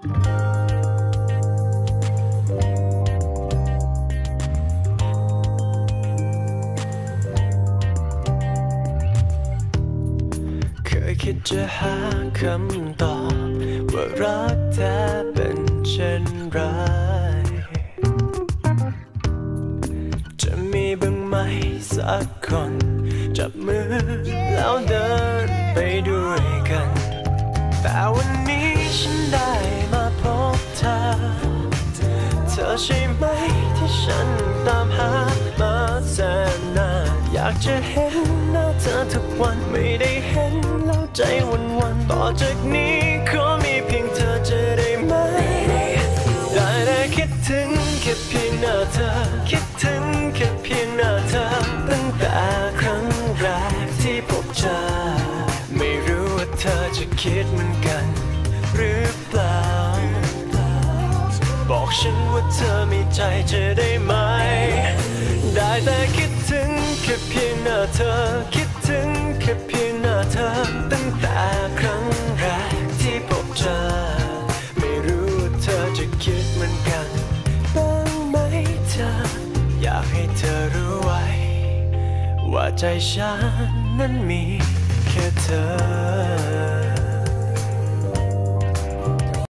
เคยคิดจะหาคำตอบ ว่ารักแท้เป็นเช่นไร จะมีบ้างไหมสักคน จับมือแล้วเดินไปด้วยกันแต่วัน อใช่ไหมที่ฉันตามหามาแสนนานอยากจะเห็นหน้าเธอทุกวันไม่ได้เห็นแล้วใจวันวันต่อจากนี้ขอมีเพียงเธอจะได้ไหมได้แต่คิดถึงแค่เพียงหน้าเธอ คิดถึงแค่เพียงหน้าเธอ ตั้งแต่ครั้งแรกที่พบเจอไม่รู้ว่าเธอจะคิดเหมือนกัน หรือเปล่า ฉันว่าเธอมีใจจะได้ไหม ได้แต่คิดถึงแค่เพียงหน้าเธอ คิดถึงแค่เพียงหน้าเธอ ตั้งแต่ครั้งแรกที่พบเจอไม่รู้ว่าเธอจะคิดเหมือนกันบ้างไหมเธอ อยากให้เธอรู้ไว้ ว่าใจฉันนั้นมีแค่เธอ